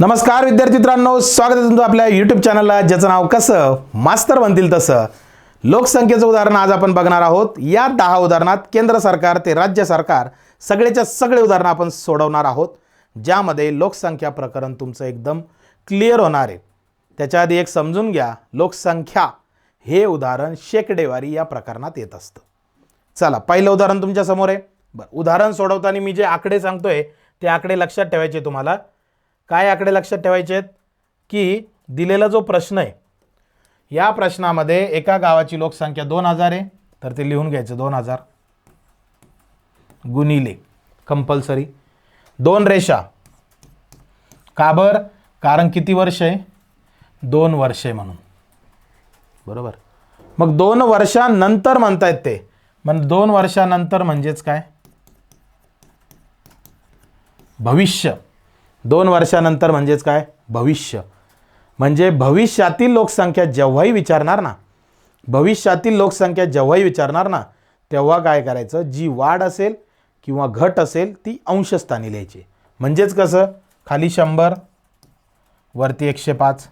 नमस्कार विद्यार्थी मित्रांनो. स्वागत आहे तुमचं आपल्या यूट्यूब चॅनलला ज्याचं नाव कसं? मास्तर म्हणतील तसं. लोकसंख्येचं उदाहरण आज आपण बघणार आहोत. या दहा उदाहरणात केंद्र सरकार ते राज्य सरकार सगळेच्या सगळे उदाहरणं आपण सोडवणार आहोत. ज्यामध्ये लोकसंख्या प्रकरण तुमचं एकदम क्लिअर होणार आहे. त्याच्या आधी एक समजून घ्या. लोकसंख्या हे उदाहरण शेकडेवारी या प्रकरणात येत असतं. चला पहिलं उदाहरण तुमच्यासमोर आहे. बरं उदाहरण सोडवताना मी जे आकडे सांगतोय ते आकडे लक्षात ठेवायचे तुम्हाला. काय आकडे लक्षात ठेवायचे आहेत की दिलेला जो प्रश्न आहे या प्रश्नामध्ये एका गावाची लोकसंख्या दोन हजार आहे तर ते लिहून घ्यायचं दोन हजार. गुणिले कंपल्सरी दोन रेषा. का बर? कारण किती वर्ष आहे? दोन वर्षे म्हणून. बरोबर? मग दोन वर्षानंतर म्हणतायत ते. मग दोन वर्षानंतर म्हणजेच काय? भविष्य. दोन वर्षानंतर म्हणजेच काय? भविष्य. म्हणजे भविष्यातील लोकसंख्या जेव्हाही विचारणार ना भविष्यातील लोकसंख्या जेव्हाही विचारणार ना तेव्हा काय करायचं? जी वाढ असेल किंवा घट असेल ती अंशस्थानी लिहायची. म्हणजेच कसं? खाली शंभर वरती एकशे पाच.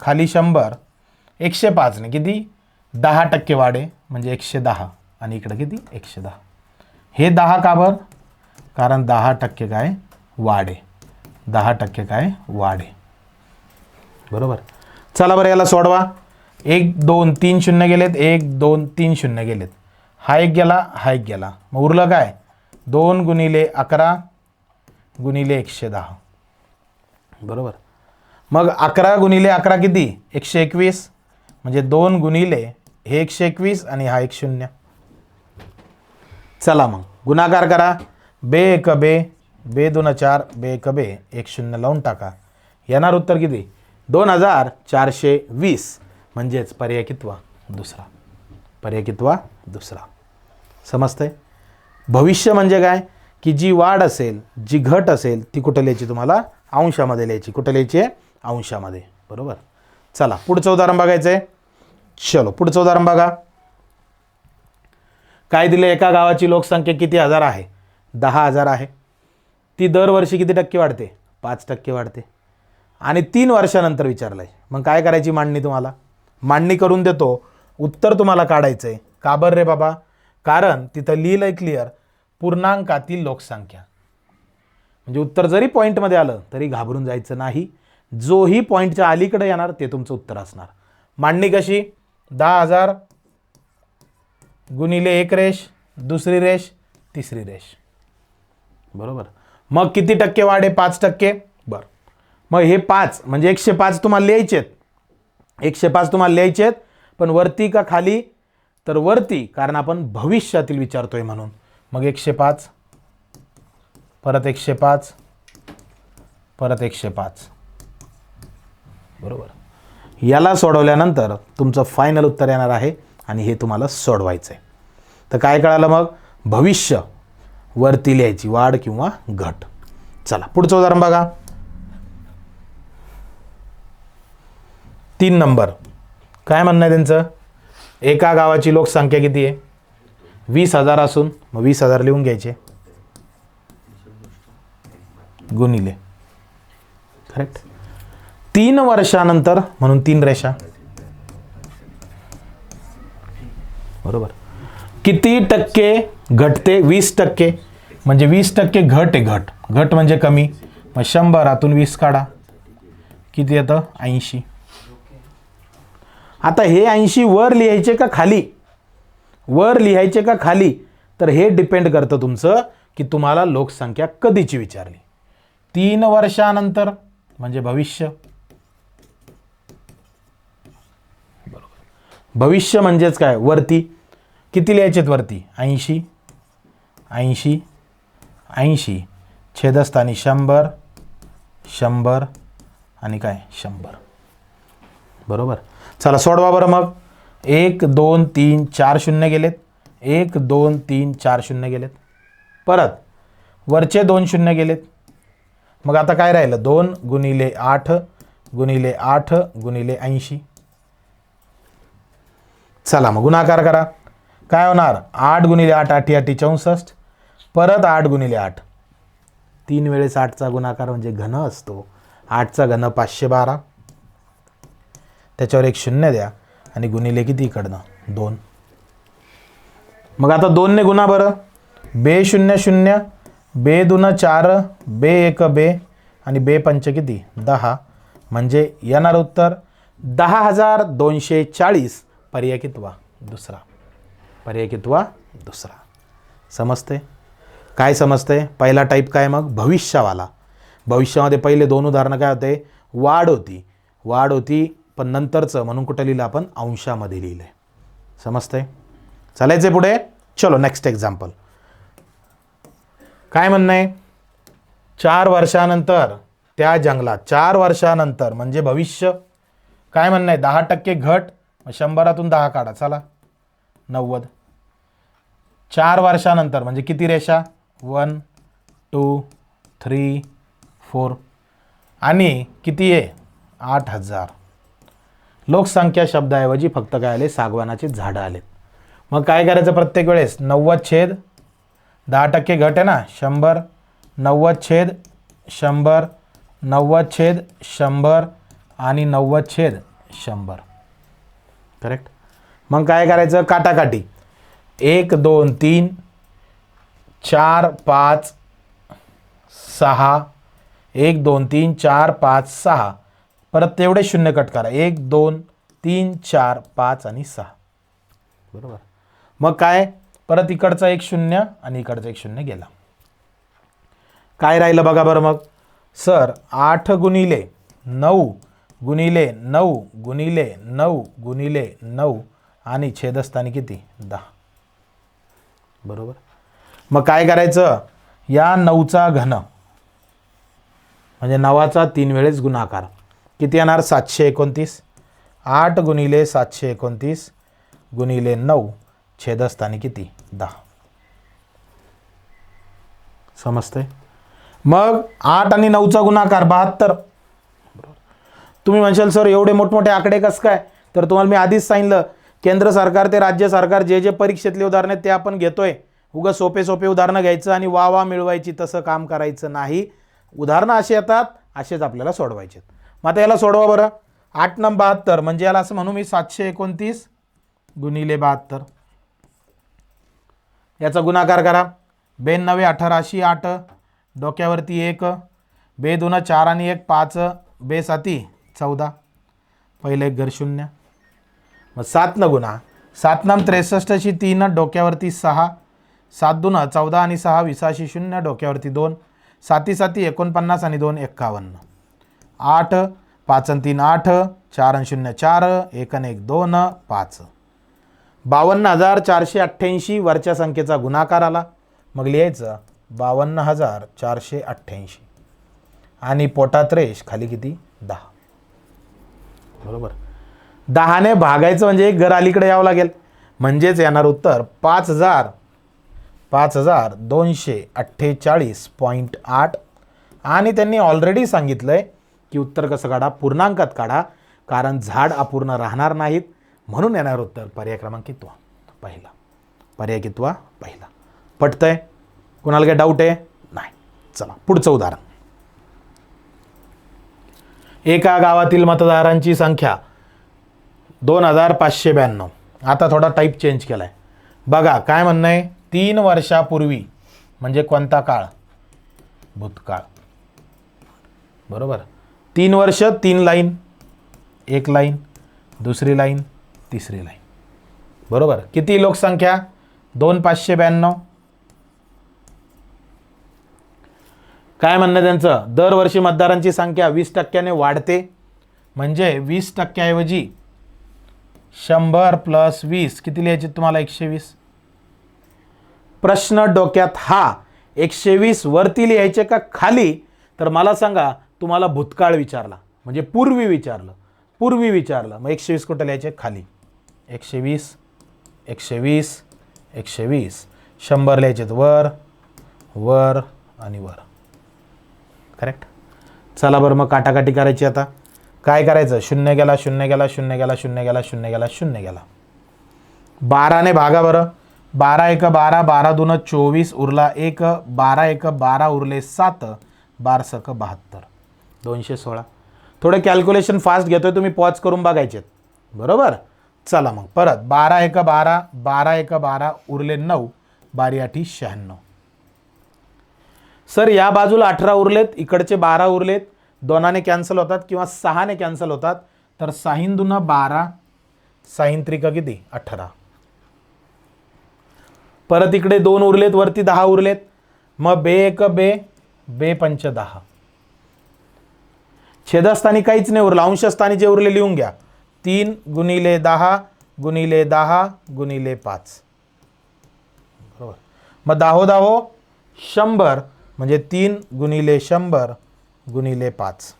खाली शंभर एकशे पाचने किती? दहा टक्के वाढे म्हणजे एकशे दहा. आणि इकडं किती? एकशे दहा. हे दहा का बरं? कारण दहा टक्के काय? वाढे दहा टक्के काय वाढ. आहे बरोबर? चला बरं याला सोडवा. एक दोन तीन शून्य गेलेत. एक दोन तीन शून्य गेलेत. हा एक गेला हा एक गेला. मग उरलं काय? दोन गुणिले अकरा गुणिले एकशे दहा. बरोबर? मग अकरा गुणिले अकरा किती? एकशे एकवीस. म्हणजे दोन गुणिले हे एकशे एकवीस आणि हा एक शून्य. चला मग. गुणाकार करा. बे एक बे. बे दोन चार बे एक बे एक शून्य लावून टाका. येणार उत्तर किती? दोन हजार चारशे वीस. म्हणजेच पर्याय कितवा दुसरा. पर्याय कितवा दुसरा. समजतंय? भविष्य म्हणजे काय? की जी वाढ असेल जी घट असेल ती कुठं लिहायची तुम्हाला? अंशामध्ये लिहायची. कुठं लिहायची? आहे अंशामध्ये. बरोबर? चला पुढचं उदाहरण बघायचं आहे चलो पुढचं उदाहरण बघा. काय दिलं? एका गावाची लोकसंख्या किती हजार आहे? दहा हजार आहे. ती दरवर्षी किती टक्के वाढते? पाच टक्के वाढते. आणि तीन वर्षानंतर विचारलं आहे मग काय करायची मांडणी तुम्हाला? मांडणी करून देतो. उत्तर तुम्हाला काढायचं आहे का बरं रे बाबा? कारण तिथं लिहिलं आहे क्लिअर पूर्णांकातील लोकसंख्या. म्हणजे उत्तर जरी पॉईंटमध्ये आलं तरी घाबरून जायचं नाही. जोही पॉईंटच्या अलीकडे येणार ते तुमचं उत्तर असणार. मांडणी कशी? दहा हजार गुणिले एक रेष दुसरी रेष तिसरी रेष. बरोबर? मग किती टक्के वाढे? पाच टक्के? बरं. मग हे पाच म्हणजे एकशे पाच तुम्हाला लिहायचे आहेत. एकशे पाच तुम्हाला लिहायचे आहेत पण वरती का खाली? तर वरती कारण आपण भविष्यातील विचारतोय म्हणून. मग एकशे पाच परत एकशे पाच परत एकशे पाच. बरोबर. याला सोडवल्यानंतर तुमचं फायनल उत्तर येणार आहे आणि हे तुम्हाला सोडवायचं आहे तर काय कळालं मग? भविष्य. वरती लिहायची वाढ किंवा घट. चला पुढचं उदाहरण बघा. तीन नंबर. काय म्हणणं आहे त्यांचं? एका गावाची लोकसंख्या किती आहे? वीस हजार असून मग वीस हजार लिहून घ्यायचे. गुणिले. करेक्ट तीन वर्षानंतर म्हणून तीन रेषा. बरोबर? किती टक्के घटते? वीस टक्के. म्हणजे वीस टक्के घट आहे घट. घट म्हणजे कमी. मग शंभरातून वीस काढा. किती येतं? ऐंशी. आता हे ऐंशी वर लिहायचे का खाली? वर लिहायचे का खाली? तर हे डिपेंड करतं तुमचं की तुम्हाला लोकसंख्या कधीची विचारली. तीन वर्षानंतर म्हणजे भविष्य. भविष्य म्हणजेच काय? वरती. किती लिहायचेत वरती? ऐंशी. ऐंशी. ऐंशी. छेदस्थानी शंभर. शंभर. आणि काय? शंभर. बरोबर? चला सोडवा बरं मग. एक दोन तीन चार शून्य गेलेत. एक दोन तीन चार शून्य गेलेत. परत. वरचे दोन शून्य गेलेत. मग आता काय राहिलं? दोन गुणिले आठ गुणिले आठ गुणिले ऐंशी. चला मग गुणाकार करा. काय होणार? आठ गुणिले आठ आठी आठी चौसष्ट. परत आठ गुणिले आठ. तीन वेळेस आठचा गुणाकार म्हणजे घन असतो. आठचा घन पाचशे बारा. त्याच्यावर एक शून्य द्या आणि गुणिले किती इकडनं? दोन. मग आता दोनने गुणा बरं. बे शून्य शून्य बे दुन चार बे एक बे आणि बे पंच किती? दहा. म्हणजे येणार उत्तर दहा हजार दोनशे चाळीस. पर्याय कितवा? दुसरा. पर्याय कितवा दुसरा. समजते काय समजते पहिला टाईप काय मग? भविष्यवाला. भविष्यामध्ये पहिले दोन उदाहरणं काय होते? वाढ होती. वाढ होती पण नंतरचं म्हणून कुठं लिहिलं आपण? अंशामध्ये लिहिलं आहे समजते चालायचे पुढे? चलो नेक्स्ट एक्झाम्पल काय म्हणणं आहे? चार वर्षानंतर त्या जंगलात चार वर्षानंतर म्हणजे भविष्य. काय म्हणणं आहे? दहा टक्के घट शंभरातून दहा काढा चला. नव्वद. चार वर्षानंतर म्हणजे किती रेषा? One two three four. आणि किती आहे? आठ हजार. लोकसंख्या शब्दाऐवजी फक्त काय आले? सागवानाचे झाडं आलेत मग काय करायचं प्रत्येक वेळेस? नव्वद छेद दहा टक्के घट आहे ना? शंभर नव्वद छेद शंभर नव्वद छेद शंभर आणि नव्वद छेद शंभर. करेक्ट मग काय करायचं? काटाकाटी एक दोन तीन चार पाच सहा. एक दोन तीन चार पाच सहा. परत तेवढे शून्य कट करा. एक दोन तीन चार पाच आणि सहा. बरोबर. मग काय? परत इकडचा एक शून्य आणि इकडचा एक शून्य गेला. काय राहिलं बघा बरं मग? सर आठ गुणिले नऊ गुणिले नऊ गुणिले नऊ गुणिले नऊ. आणि छेदस्थानी किती? दहा. बरोबर? मग काय करायचं? या नऊचा घन म्हणजे नवाचा तीन वेळेस गुणाकार. किती येणार? सातशे एकोणतीस. आठ गुणिले सातशे एकोणतीस गुणिले नऊ छेदस्थानी किती? दहा. समजते मग आठ आणि नऊचा गुणाकार बहात्तर. तुम्ही म्हणशाल सर एवढे मोठमोठे आकडे कसं काय? तर तुम्हाला मी आधीच सांगितलं केंद्र सरकार ते राज्य सरकार जे जे परीक्षेतले उदाहरणं आहेत ते आपण घेतोय. उगं सोपे सोपे उदाहरणं घ्यायचं आणि वा वा मिळवायची तसं काम करायचं नाही. उदाहरणं अशी येतात असेच आपल्याला सोडवायचे मग आता याला सोडवा बरं. आठ नम बहात्तर म्हणजे याला असं म्हणू मी सातशे एकोणतीस गुणिले बहात्तर. याचा गुणाकार करा. बेन अठराशी अठराशे आठ डोक्यावरती एक बे दोन चार आणि एक पाच बे साती चौदा. पहिलं एक घर शून्य. मग सात न गुणा. सात नम त्रेसष्टशी तीन डोक्यावरती सहा. सात दोन चौदा आणि सहा विसाशी शून्य डोक्यावरती दोन. साती साती एकोणपन्नास आणि दोन एक्कावन्न. आठ पाच आणि तीन आठ. चार आणि शून्य चार. एक आणि एक दोन पाच. बावन्न हजार चारशे अठ्ठ्याऐंशी वरच्या संख्येचा गुणाकार आला. मग लिहायचं बावन्न हजार चारशे अठ्ठ्याऐंशी. आणि पोटात रेश खाली किती? दहा. बरोबर? दहाने भागायचं म्हणजे एक घर अलीकडे यावं लागेल. म्हणजेच येणार उत्तर पाच हजार पाच हजार दोनशे अठ्ठेचाळीस पॉईंट आठ. आणि त्यांनी ऑलरेडी सांगितलं आहे की उत्तर कसं काढा पूर्णांकात काढा कारण झाड अपूर्ण राहणार नाहीत. म्हणून येणार उत्तर पर्याय क्रमांक कितवा पहिला. पर्याय कितवा पहिला. पटतंय? कोणाला काही डाऊट आहे? नाही. चला पुढचं उदाहरण. एका गावातील मतदारांची संख्या दोन हजार पाचशे ब्याण्णव. आता थोडा टाईप चेंज केला आहे बघा काय म्हणणं आहे? तीन वर्षापूर्वी म्हणजे कोणता काळ? भूतकाळ. बरोबर? तीन वर्ष तीन लाईन एक लाईन दुसरी लाईन तिसरी लाईन बरोबर? किती लोकसंख्या? दोन पाचशे ब्याण्णव. काय म्हणणं त्यांचं? दरवर्षी मतदारांची संख्या वीस टक्क्याने वाढते. म्हणजे वीस टक्क्याऐवजी शंभर प्लस वीस. किती लिहायचे तुम्हाला? एकशे वीस. प्रश्न डोक्यात हा. एकशे वीस वरती लिहायचे का खाली? तर मला सांगा तुम्हाला भूतकाळ विचारला. म्हणजे पूर्वी विचारलं. पूर्वी विचारलं. मग एकशे वीस कुठं लिहायचे? खाली. एकशे वीस एकशे वीस एकशे वीस. शंभर लिहायचे वर वर आणि वर. करेक्ट चला बरं मग काटाकाटी करायची आता. काय करायचं? शून्य गेला शून्य गेला शून्य गेला शून्य गेला शून्य गेला शून्य गेला. बाराने भागा बरं. बारा एक बारा बारा दोन चोवीस उरला एक बारा एक बारा उरले सात बारसक बहात्तर. दोनशे सोळा. थोडे कॅल्क्युलेशन फास्ट घेतोय तुम्ही पॉज करून बघायचेत. बरोबर? चला मग परत. बारा एक बारा बारा एक बारा उरले नऊ बारी आठी शहाण्णव. सर या बाजूला अठरा उरलेत इकडचे बारा उरलेत दोनाने कॅन्सल होतात किंवा सहाने कॅन्सल होतात तर साहीन दुना बारा साहिन त्रिका किती? अठरा. परत इकडे दोन उरलेत वरती दहा उरलेत. मग बे एक बे बे पंच दहा. छेदस्थानी काहीच नाही उरलं. अंशस्थानी जे उरले लिहून घ्या. तीन गुणिले दहा गुणिले दहा गुणिले पाच. बरोबर. मग दाहो दाहो शंभर म्हणजे तीन गुणिले शंभर गुणिले पाच.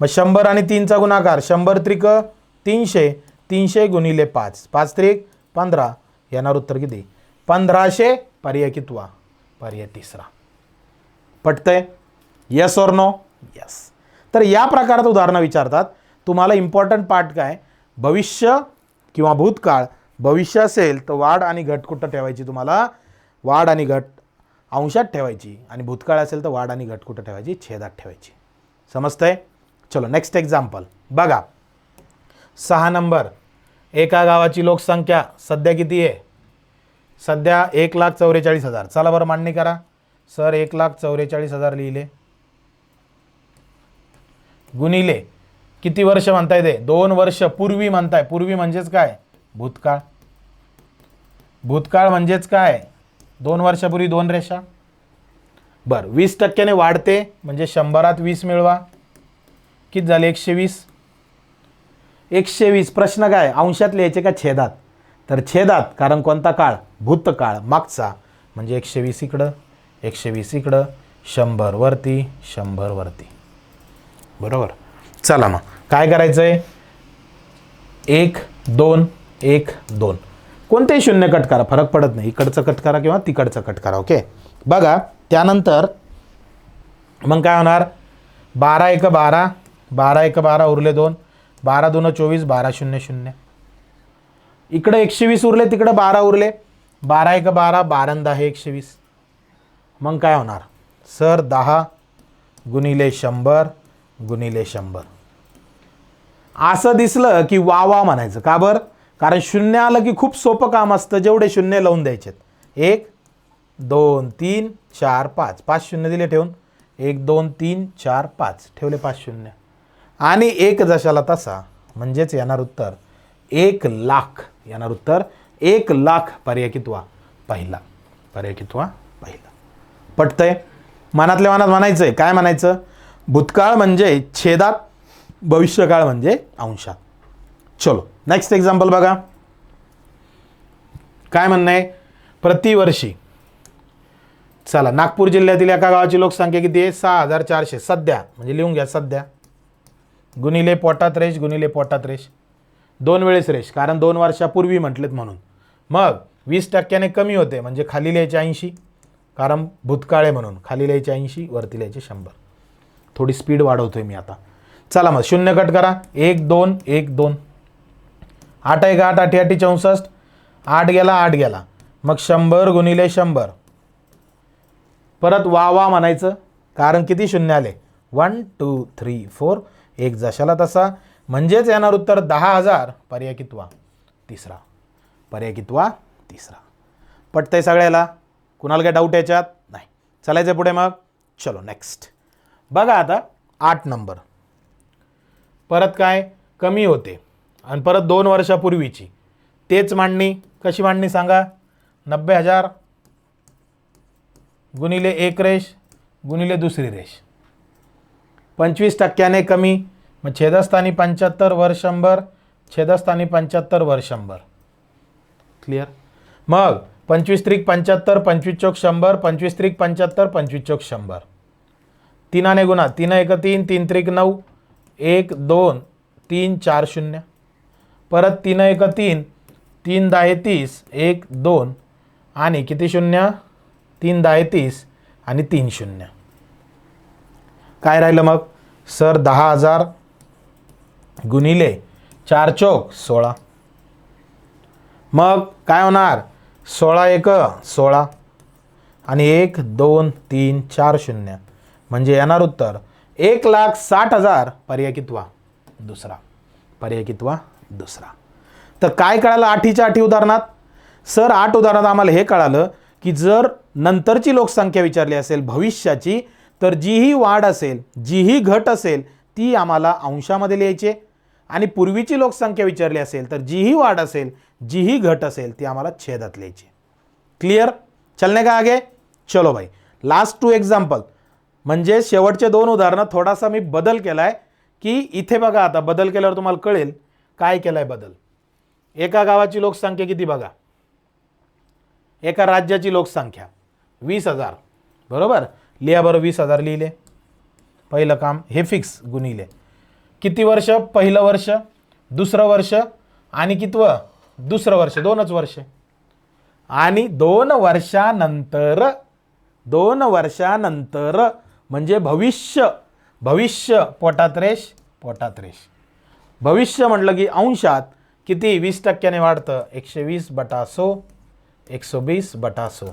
मग शंभर आणि तीनचा गुणाकार शंभर त्रिक तीनशे तीनशे गुणिले पाच. पाच त्रिक पंधरा येणार उत्तर किती? पंधराशे पर्याय कितवा पर्याय तिसरा. पटतंय? येस और नो यस तर या प्रकारात उदाहरणं विचारतात. तुम्हाला इम्पॉर्टंट पार्ट काय? भविष्य किंवा भूतकाळ. भविष्य असेल तर वाढ आणि घट कुठं ठेवायची तुम्हाला? वाढ आणि घट अंशात ठेवायची आणि भूतकाळ असेल तर वाढ आणि घट कुठं ठेवायची? छेदात ठेवायची. समजतंय? चलो नेक्स्ट एक्झाम्पल बघा. सहा नंबर. एका गावाची लोकसंख्या सध्या किती आहे? सध्या एक लाख चौवेचाळीस हजार. चला बरं मांडणी करा. सर एक लाख चौवेचाळीस हजार लिहिले. गुणिले. किती वर्ष म्हणताय ते? दोन वर्ष पूर्वी म्हणताय. पूर्वी म्हणजेच काय? भूतकाळ. भूतकाळ म्हणजेच काय? दोन वर्षापूर्वी दोन रेषा. बरं वीस टक्क्याने वाढते म्हणजे शंभरात वीस मिळवा. किती झाले? एकशे वीस एकशे वीस प्रश्न काय? अंशात लिहायचे का छेदात? तर छेदात कारण कोणता काळ? भूतकाळ. मागचा म्हणजे एकशे वीस इकडं एकशे वीस इकडं शंभरवरती शंभरवरती बरोबर? चला मग. काय करायचं आहे एक दोन एक दोन. कोणतेही शून्य कट करा फरक पडत नाही. इकडचं कट करा किंवा तिकडचं कट करा ओके? बघा त्यानंतर मग काय होणार? बारा एक बारा बारा एक बारा उरले दोन बारा दोन चोवीस बारा शून्य शून्य. इकडं एकशे वीस उरले तिकडं बारा उरले. बारा एक बारा बारंदा हे एकशे वीस. मग काय होणार? सर दहा गुणिले शंभर गुणिले शंभर. असं दिसलं की वा वा म्हणायचं. का बरं? कारण शून्य आलं की खूप सोपं काम असतं जेवढे शून्य लावून द्यायचेत. एक दोन तीन चार पाच. पाच शून्य दिले ठेवून. एक दोन तीन चार पाच. ठेवले पाच शून्य. आणि एक जशाला तसा म्हणजेच येणार उत्तर एक लाख. येणार उत्तर एक लाख पर्याय कितवा पहिला. पर्याय कितवा पहिला. पटतंय? मनातल्या मनात म्हणायचंय. काय म्हणायचं? भूतकाळ म्हणजे छेदात भविष्यकाळ म्हणजे अंशात. चलो नेक्स्ट एक्झाम्पल बघा. काय म्हणणं आहे? प्रतिवर्षी चला नागपूर जिल्ह्यातील एका गावाची लोकसंख्या किती आहे? सहा हजार चारशे सध्या म्हणजे लिहून घ्या सध्या. गुणिले पोटात रेश गुणिले पोटात रेश दोन वेळेस रेश कारण दोन वर्षापूर्वी म्हटलेत म्हणून. मग वीस टक्क्याने कमी होते म्हणजे खाली लिहायचे ऐंशी कारण भूतकाळ आहे म्हणून. खाली लिहायचे ऐंशी वरती लिहायचे शंभर. थोडी स्पीड वाढवतोय मी आता. चला मग शून्य कट करा. एक दोन एक दोन. आठ एक आठ आठी आठी चौसष्ट. आठ गेला आठ गेला. मग शंभर गुणिले शंभर. परत वा वा म्हणायचं. कारण किती शून्य आले? वन टू थ्री फोर एक जशाला तसा. म्हणजेच येणार उत्तर दहा हजार. पर्याय कितवा तिसरा. पर्याय कितवा तिसरा. पटतंय सगळ्याला? कुणाला काय डाऊट याच्यात? नाही. चालायचं पुढे मग? चलो नेक्स्ट बघा आता आठ नंबर परत काय? कमी होते. आणि परत दोन वर्षापूर्वीची. तेच मांडणी कशी मांडणी सांगा? नब्बे हजार गुणिले एक रेश गुणिले दुसरी रेश पंचवीस टक्क्याने कमी मग छेदस्थानी पंच्याहत्तर वर शंभर छेदस्थानी पंच्याहत्तर वर शंभर. क्लिअर मग पंचवीस त्रिक पंच्याहत्तर पंचवीस चौक शंभर पंचवीस त्रिक पंच्याहत्तर पंचवीस चौक शंभर. तीनाने गुणा तीन एक तीन तीन त्रिक नऊ एक दोन तीन चार शून्य. परत तीन एक तीन तीन दहा तीस एक दोन आणि किती शून्य? तीन दहा तीस आणि तीन शून्य. काय राहिलं मग? सर दहा हजार गुणिले चार चौक सोळा. मग काय होणार? सोळा एक सोळा. आणि एक दोन तीन चार शून्य. म्हणजे येणार उत्तर एक लाख साठ हजार पर्याय कितवा दुसरा पर्याय कितवा दुसरा. तर काय कळालं आठीच्या आठी उदाहरणात? सर आठ उदाहरणात आम्हाला हे कळालं की जर नंतरची लोकसंख्या विचारली असेल भविष्याची तर जीही वाढ असेल जीही घट असेल ती आम्हाला अंशामध्ये लिहायची आहे. आणि पूर्वीची लोकसंख्या विचारली असेल तर जीही वाढ असेल जीही घट असेल ती आम्हाला छेदात लिहायची क्लिअर चलने का आगे? चलो भाई. लास्ट टू एक्झाम्पल म्हणजे शेवटचे दोन उदाहरणं थोडासा मी बदल केला आहे की इथे बघा आता बदल केल्यावर तुम्हाला कळेल काय केलं आहे बदल? एका गावाची लोकसंख्या किती बघा? एका राज्याची लोकसंख्या वीस हजार. बरोबर? लिहा बरं वीस हजार लिहिले. पहिलं काम हे फिक्स गुणिले. किती वर्ष? पहिलं वर्ष दुसरं वर्ष आणि कितवं दुसरं वर्ष दोनच वर्ष. आणि दोन वर्षानंतर दोन वर्षानंतर म्हणजे भविष्य भविष्य पोटात रेश पोटात रेश भविष्य म्हटलं की अंशात किती? वीस टक्क्याने वाढतं. एकशे वीस बटा सो एकशे वीस बटा so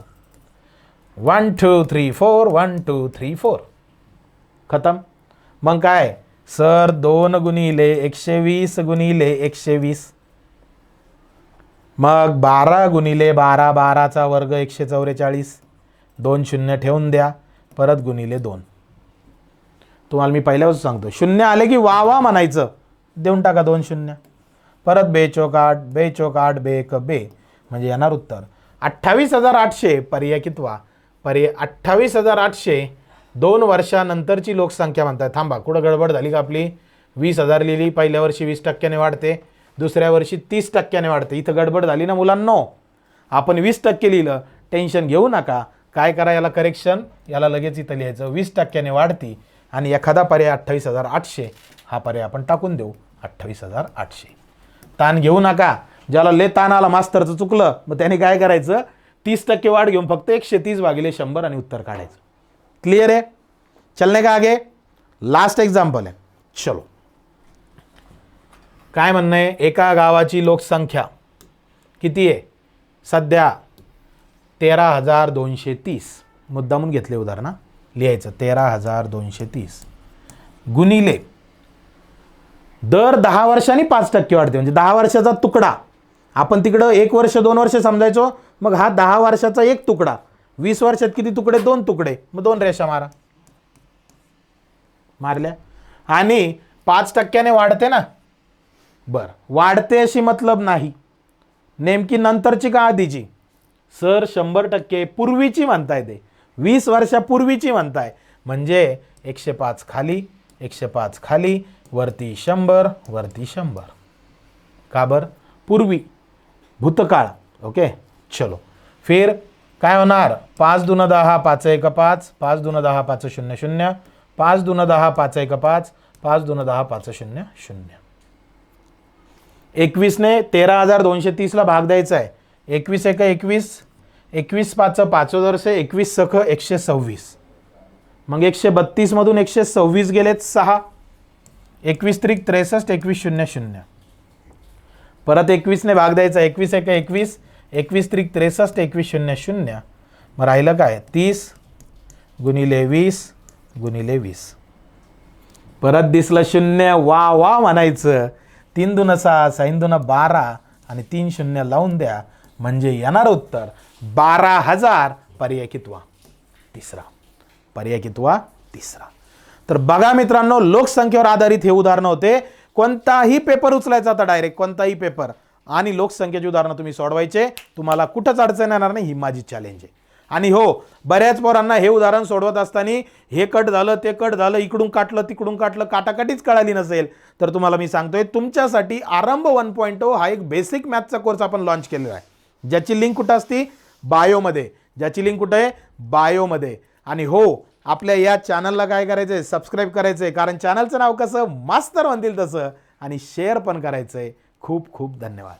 one two three four one two three four खतम. मग काय? सर दोन गुणिले एकशे वीस गुणिले एकशे वीस. मग बारा गुणिले बारा बाराचा वर्ग एकशे चौवेचाळीस दोन शून्य ठेवून द्या. परत गुणिले दोन. तुम्हाला मी पहिल्यापासून सांगतो. शून्य आले की वा वा म्हणायचं. देऊन टाका दोन शून्य. परत बे चौक आठ बे चौक आठ बे एक बे. म्हणजे येणार उत्तर. अठ्ठावीस हजार आठशे पर्याय कितवा पर्याय अठ्ठावीस हजार आठशे दोन वर्षानंतरची लोकसंख्या म्हणतात थांबा कुठं गडबड झाली का आपली? वीस हजार लिहिली पहिल्या वर्षी वीस टक्क्याने वाढते. दुसऱ्या वर्षी तीस टक्क्याने वाढते. इथं गडबड झाली ना मुलांनो? आपण वीस टक्के लिहिलं टेन्शन घेऊ नका. काय करा याला करेक्शन याला लगेच इथं लिहायचं. वीस टक्क्याने वाढती आणि एखादा पर्याय अठ्ठावीस हजार आठशे. हा पर्याय आपण टाकून देऊ. अठ्ठावीस हजार आठशे. ताण घेऊ नका. ज्याला ले ताण आला मास्तरचं चुकलं मग त्याने काय करायचं? तीस टक्के वाढ घेऊन फक्त एकशे तीस भागिले शंभर आणि उत्तर काढायचं. क्लिअर आहे? चलने का आगे? लास्ट एक्झाम्पल आहे. चलो. काय म्हणणं आहे? एका गावाची लोकसंख्या किती आहे? सध्या तेरा हजार दोनशे तीस. मुद्दामून घेतले उदाहरणं. लिहायचं तेरा हजार दोनशे तीस. गुणिले दर दहा वर्षांनी पाच टक्के वाढते. म्हणजे दहा वर्षाचा तुकडा. आपण तिकडं एक वर्ष दोन वर्ष समजायचो मग हा दहा वर्षाचा एक तुकडा. वीस वर्षात किती तुकडे? दोन तुकडे. मग दोन रेषा मारा. मारल्या? आणि पाच टक्क्याने वाढते ना? बर. वाढते अशी मतलब नाही. नेमकी नंतरची का आधीची? सर शंभर टक्के पूर्वीची म्हणताय ते. वीस वर्षापूर्वीची म्हणताय. म्हणजे एकशे पाच खाली एकशे पाच खाली वरती शंभर वरती शंभर. का बर? पूर्वी भूतकाळ ओके? चलो. फिर काय होणार? पाच दोन दहा पाच एक पाच पाच दोन दहा पाच शून्य शून्य पाच दोन दहा पाच एक पाच पाच दोन दहा पाच शून्य शून्य. एकवीसने तेरा हजार दोनशे तीसला भाग द्यायचा आहे. एकवीस एक एकवीस एकवीस पाच पाच एकवीस सख एकशे सव्वीस. मग एकशे बत्तीसमधून एकशे सव्वीस गेलेत सहा. एकवीस त्रिक त्रेसष्ट एकवीस शून्य शून्य. परत एकवीसने भाग द्यायचा एकवीस एक एकवीस एकवीस त्रिक त्रेसष्ट एकवीस शून्य शून्य. मग राहिलं काय? तीस गुणिले वीस गुणिले वीस. परत दिसलं शून्य वा वा म्हणायचं. तीन दुन सहा साईन दुन बारा आणि तीन शून्य लावून द्या. म्हणजे येणार उत्तर बारा हजार पर्याय कितवा तिसरा. पर्याय कितवा तिसरा. तर बघा मित्रांनो लोकसंख्येवर आधारित हे उदाहरणं होते. कोणताही पेपर उचलायचा आता डायरेक्ट कोणताही पेपर आणि लोकसंख्येची उदाहरणं तुम्ही सोडवायचे. तुम्हाला कुठंच अडचण येणार नाही ही माझी चॅलेंज आहे. आणि हो बऱ्याच पोरांना हे उदाहरण सोडवत असताना हे कट झालं ते कट झालं इकडून काटलं तिकडून काटलं काटाकाटीच कळाली नसेल. तर तुम्हाला मी सांगतोय तुमच्यासाठी आरंभ वन पॉईंट oh हा एक बेसिक मॅथचा कोर्स आपण लॉन्च केलेला आहे. ज्याची लिंक कुठं असती? बायोमध्ये ज्याची लिंक कुठं आहे? बायोमध्ये आणि हो आपल्या या चॅनलला काय करायचं आहे सबस्क्राईब करायचं आहे कारण चॅनलचं नाव कसं? मास्तर म्हणतील तसं. आणि शेअर पण करायचं आहे खूप खूप धन्यवाद.